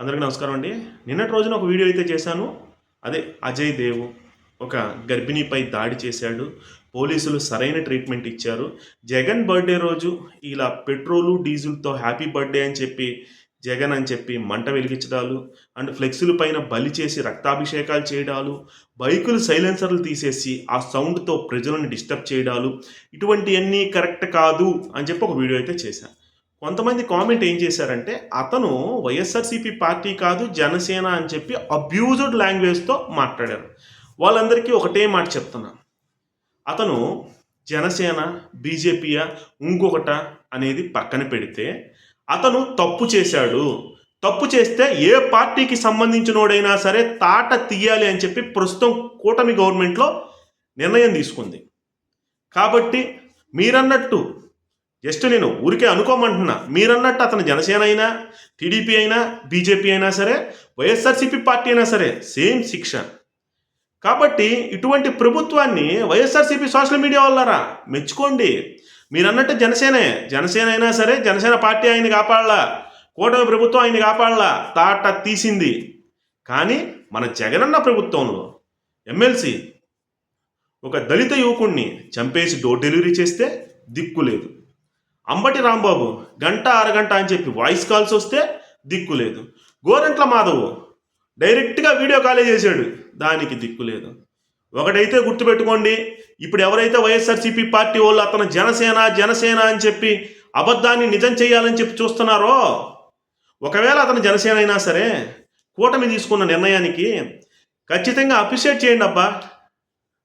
అందరికీ నమస్కారం అండి. నిన్నటి రోజున ఒక వీడియో అయితే చేశాను. అదే అజయ్ దేవ్ ఒక గర్భిణీపై దాడి చేశాడు. పోలీసులు సరైన ట్రీట్మెంట్ ఇచ్చారు. జగన్ బర్త్డే రోజు ఇలా పెట్రోలు డీజిల్తో హ్యాపీ బర్త్డే అని చెప్పి జగన్ అని చెప్పి మంట వెలిగించడాలు అండ్ ఫ్లెక్సుల పైన బలి చేసి రక్తాభిషేకాలు చేయడాలు బైకులు సైలెన్సర్లు తీసేసి ఆ సౌండ్తో ప్రజలను డిస్టర్బ్ చేయడాలు ఇటువంటివన్నీ కరెక్ట్ కాదు అని చెప్పి ఒక వీడియో అయితే చేశాను. కొంతమంది కామెంట్ ఏం చేశారంటే అతను వైఎస్ఆర్సీపీ పార్టీ కాదు జనసేన అని చెప్పి అబ్యూజ్డ్ లాంగ్వేజ్తో మాట్లాడారు. వాళ్ళందరికీ ఒకటే మాట చెప్తున్నా. అతను జనసేన బీజేపీయా ఇంకొకట అనేది పక్కన పెడితే అతను తప్పు చేశాడు. తప్పు చేస్తే ఏ పార్టీకి సంబంధించినోడైనా సరే తాట తీయాలి అని చెప్పి ప్రస్తుతం కూటమి గవర్నమెంట్లో నిర్ణయం తీసుకుంది. కాబట్టి మీరన్నట్టు జస్ట్ నేను ఊరికే అనుకోమంటున్నా. మీరన్నట్టు అతను జనసేన అయినా టీడీపీ అయినా బీజేపీ అయినా సరే వైఎస్ఆర్సీపీ పార్టీ అయినా సరే సేమ్ శిక్ష. కాబట్టి ఇటువంటి ప్రభుత్వాన్ని వైఎస్ఆర్సీపీ సోషల్ మీడియా వాళ్ళరా? మెచ్చుకోండి. మీరన్నట్టు జనసేనే జనసేన అయినా సరే జనసేన పార్టీ ఆయన కాపాడలా. కూటమి ప్రభుత్వం ఆయన కాపాడలా. తాట తీసింది. కానీ మన జగనన్న ప్రభుత్వంలో ఎమ్మెల్సీ ఒక దళిత యువకుణ్ణి చంపేసి డోర్ డెలివరీ చేస్తే దిక్కు లేదు. అంబటి రాంబాబు గంట అరగంట అని చెప్పి వాయిస్ కాల్స్ వస్తే దిక్కు లేదు. గోరంట్ల మాధవ్ డైరెక్ట్గా వీడియో కాలే చేశాడు. దానికి దిక్కు లేదు. ఒకటైతే గుర్తుపెట్టుకోండి ఇప్పుడు ఎవరైతే వైఎస్ఆర్సీపీ పార్టీ వాళ్ళు అతను జనసేన జనసేన అని చెప్పి అబద్ధాన్ని నిజం చేయాలని చెప్పి చూస్తున్నారో ఒకవేళ అతను జనసేన అయినా సరే కూటమి తీసుకున్న నిర్ణయానికి ఖచ్చితంగా అప్రిషియేట్ చేయండి అబ్బా.